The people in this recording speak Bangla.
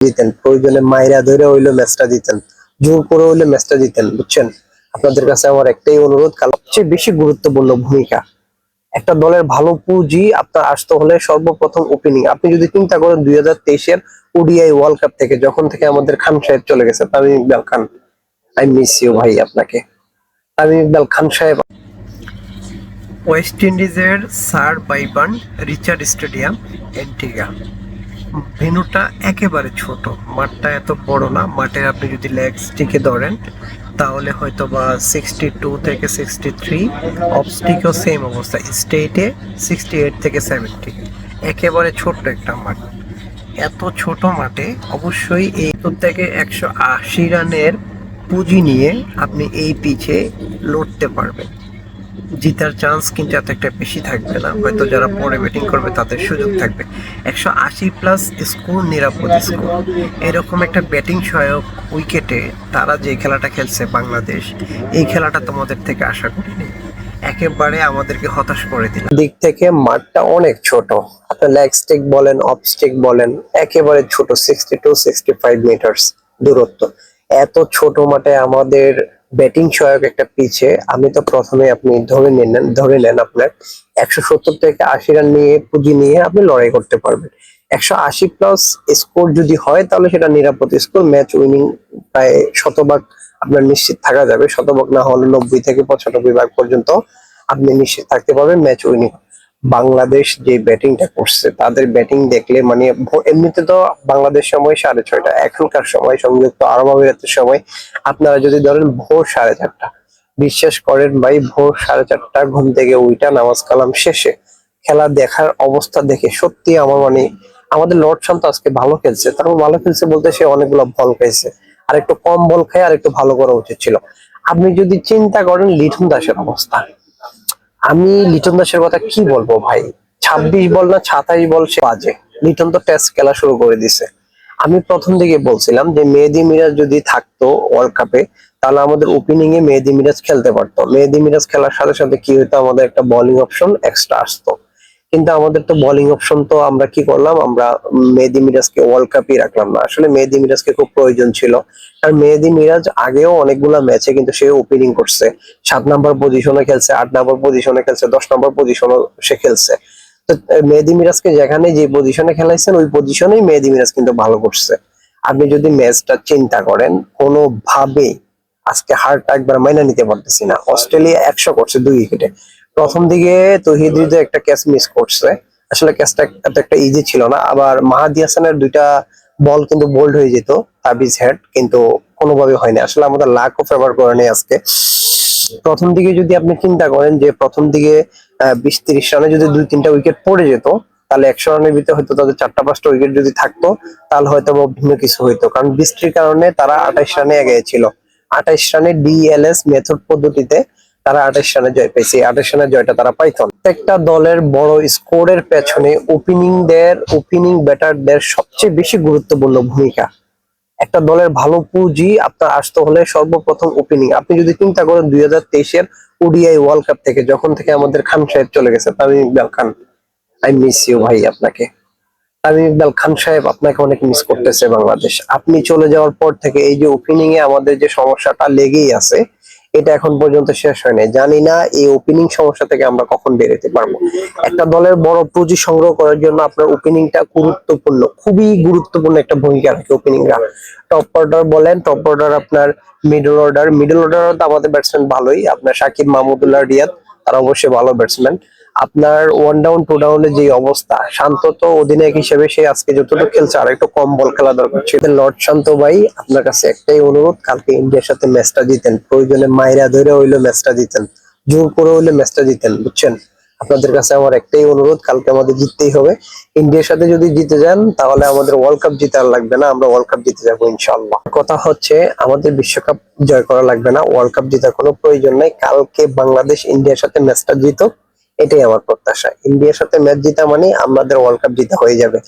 দিতেন। প্রয়োজনে মাইরা ধরে হইল ম্যাচটা দিতেন। জোর করে হইলে ম্যাচটা দিতেন, বুঝছেন? আপনাদের কাছে আমার একটাই অনুরোধ কাল সবচেয়ে বেশি গুরুত্বপূর্ণ ভূমিকা। একটা দলের ভালো পুঁজি আপনার আসতে হলে সর্বপ্রথম ওপেনিং আপনি যদি চিন্তা করেন দুই হাজার তেইশের ওডিআই ওয়ার্ল্ড কাপ থেকে, যখন থেকে আমাদের খান সাহেব চলে গেছে, Tamim Iqbal Khan I miss you ভাই আপনাকে। তামিম ইকবাল খান সাহেব। ওয়েস্ট ইন্ডিজের সার বাইবান রিচার্ড স্টেডিয়াম, এন্টিগা। ভেনুটা একেবারে ছোট। মাঠটা এত বড় না মাঠে আপনি যদি লেগ স্টিকে ধরেন, তাহলে হয়তো বা সিক্সটি টু থেকে সিক্সটি থ্রি অফ স্টিকেও সেম অবস্থা স্টেটে সিক্সটি এইট থেকে সেভেন্টি একেবারে ছোট্ট একটা মাঠ। এত ছোট মাঠে অবশ্যই এই থেকে একশো আশি রানের পুঁজি নিয়ে আপনি এই পিচে লড়তে পারবেন। জিতার চান্স কিন্তু এত একটা বেশি থাকবে না। হয়তো যারা পরে ব্যাটিং করবে তাদের সুযোগ থাকবে। একশো আশি প্লাস স্কোর নিরাপদ স্কোর এরকম একটা ব্যাটিং সহায়ক উইকেটে তারা যে খেলাটা খেলছে বাংলাদেশ, এই খেলাটা তোমাদের থেকে আশা করিনি একেবারে আমাদেরকে হতাশ করে দিল। দিক থেকে মাঠটা অনেক ছোট। আপনার লেগ স্টিক বলেন অফ স্টিক বলেন, একেবারে ছোট sixty two sixty five metres দূরত্ব। এত ছোট মাঠে আমাদের ব্যাটিং সহায়ক একটা পিচে আমি তো প্রথমে আপনি ধরে নিলেন, ধরে নেন আপনার একশো সত্তর থেকে আশি রান নিয়ে, পুঁজি নিয়ে আপনি লড়াই করতে পারবেন। একশো আশি প্লাস স্কোর যদি হয়, তাহলে সেটা নিরাপদ স্কোর ম্যাচ উইনিং প্রায় শতভাগ আপনার নিশ্চিত থাকা যাবে। শতভাগ না হলে নব্বই থেকে পঁচানব্বই ভাগ পর্যন্ত আপনি নিশ্চিত থাকতে পারবেন ম্যাচ উইনিং বাংলাদেশ যে ব্যাটিংটা করছে, তাদের ব্যাটিং দেখলে মানে এমনিতে তো বাংলাদেশ সময় সাড়ে ছয়টা, এখনকার সময় সংযুক্ত আরব আমিরাতের সময় আপনারা যদি ধরেন ভোর সাড়ে চারটা, বিশ্বাস করেন ভাই, ভোর সাড়ে চারটা ঘুম থেকে উইটা নামাজ কালাম শেষে খেলা দেখার অবস্থা দেখে সত্যি আমার মানে আমাদের লর্ড শান্ত আজকে ভালো খেলছে। তারপর ভালো খেলছে বলতে সে অনেকগুলো বল খাইছে। আর একটু কম বল খায় আর একটু ভালো করা উচিত ছিল। আপনি যদি চিন্তা করেন লিটন দাসের অবস্থা আমি লিটন দাসের কথা কি বলব ভাই? ছাব্বিশ বল না সাতাইশ বল সে বাজে। লিটন তো টেস্ট খেলা শুরু করে দিছে। আমি প্রথম দিকে বলছিলাম যে মেহেদি মিরাজ যদি থাকতো ওয়ার্ল্ড কাপে তাহলে আমাদের ওপেনিং এ মেহেদি মিরাজ খেলতে পারতো। মেহেদি মিরাজ খেলার সাথে সাথে কি হতো আমাদের একটা বোলিং অপশন এক্সট্রা আসতো। কিন্তু আমাদের তো বোলিং অপশন তো আমরা কি করলাম? আমরা মেহেদি মিরাজকে ওয়ার্ল্ড কাপই রাখলাম না। আসলে মেহেদি মিরাজকে খুব প্রয়োজন ছিল। আর মেহেদি মিরাজ আগেও অনেকগুলা ম্যাচে কিন্তু সে ওপেনিং করছে। সাত নাম্বার পজিশনে খেলছে, আট নাম্বার পজিশনে খেলছে, দশ নাম্বার পজিশনে সে খেলছে। তো মেহেদি মিরাজকে যেখানে যে পজিশনে খেলাইছেন, ওই পজিশনেই মেহেদি মিরাজ কিন্তু ভালো করছে। আপনি যদি ম্যাচটা চিন্তা করেন, কোনোভাবে আজকে হার্ট একবার মাইনা নিতে পারতেছি না। অস্ট্রেলিয়া একশো করছে দুই উইকেটে প্রথম দিকে তহিদ হৃদয় একটা ক্যাচ মিস করছে। আসলে ক্যাচটা এত একটা ইজি ছিল না। আবার মাহাদি হাসানের দুইটা বল কিন্তু বোল্ড হয়ে যেত, তাবিজ হেড কিন্তু কোনোভাবে হয়নি। আসলে আমাদের লাকও ফেভার করে নেই আজকে। প্রথম দিকে যদি আপনি চিন্তা করেন যে প্রথম দিকে বিশ তিরিশ রানে যদি দুই তিনটা উইকেট পড়ে যেত, তাহলে একশো রানের ভিতরে হয়তো তাদের চারটা পাঁচটা উইকেট যদি থাকতো, তাহলে হয়তো ভিন্ন কিছু হইতো। কারণ বৃষ্টির কারণে তারা আঠাইশ রানে এগিয়ে ছিল। আঠাইশ রানে ডিএলএস মেথড পদ্ধতিতে তারা আঠাইশ রানে জয় পেয়েছে। আঠাইশ রানের জয়টা তারা পাইতো। প্রত্যেকটা দলের বড় স্কোরের পেছনে ওপেনিং দের ওপেনিং ব্যাটারদের সবচেয়ে বেশি গুরুত্বপূর্ণ ভূমিকা। একটা দলের ভালো পুঁজি আপনার আসতে হলে সর্বপ্রথম ওপেনিং। আপনি যদি চিন্তা করেন দুই হাজার তেইশের ওডিআই ওয়ার্ল্ড কাপ থেকে, যখন থেকে আমাদের খান সাহেব চলে গেছে, Tamim Iqbal Khan I miss you ভাই আপনাকে। তামিম ইকবাল খান সাহেব আপনাকে অনেক মিস করতেছে বাংলাদেশ। আপনি চলে যাওয়ার পর থেকে এই যে ওপেনিং এ আমাদের যে সমস্যাটা লেগেই আছে এটা এখন পর্যন্ত শেষ হয়নি জানি না এই ওপেনিং সমস্যা থেকে আমরা কখন বেরোতে পারব। একটা দলের বড় পুঁজি সংগ্রহ করার জন্য আপনার ওপেনিংটা গুরুত্বপূর্ণ, খুবই গুরুত্বপূর্ণ একটা ভূমিকা রাখে ওপেনিংরা টপ অর্ডার বলেন টপ অর্ডার আপনার মিডল অর্ডার মিডল অর্ডার তো আমাদের ব্যাটসম্যান ভালোই, আপনার সাকিব মাহমুদুল্লাহ রিয়াদ। তারা অবশ্যই ভালো ব্যাটসম্যান আপনার ওয়ান ডাউন টু ডাউনের যে অবস্থা, শান্ত তো অধিনায়ক হিসেবে সে আজকে যতটুকু খেলছে, আর একটু কম বল খেলা দরকার। ছিল লর্ড শান্ত ভাই, আপনার কাছে একটাই অনুরোধ, কালকে ইন্ডিয়ার সাথে ম্যাচটা দিতেন প্রয়োজনে মাইরা ধরে হইলে ম্যাচটা দিতেন জোর করে হইলে ম্যাচটা দিতেন বুঝছেন? আপনাদের কাছে আমার একটাই অনুরোধ, কালকে আমাদের জিততেই হবে। ইন্ডিয়ার সাথে যদি জিতে যান, তাহলে আমাদের ওয়ার্ল্ড কাপ জিতে আর লাগবে না, আমরা ওয়ার্ল্ড কাপ জিতে যাব ইনশাল্লাহ কথা হচ্ছে, আমাদের বিশ্বকাপ জয় করা লাগবে না ওয়ার্ল্ড কাপ জিতার কোনো প্রয়োজন নাই। কালকে বাংলাদেশ ইন্ডিয়ার সাথে ম্যাচটা জিতুক, এটাই আমার প্রত্যাশা। ইন্ডিয়ার সাথে ম্যাচ জিতা মানে আমাদের ওয়ার্ল্ড কাপ জিতা হয়ে যাবে।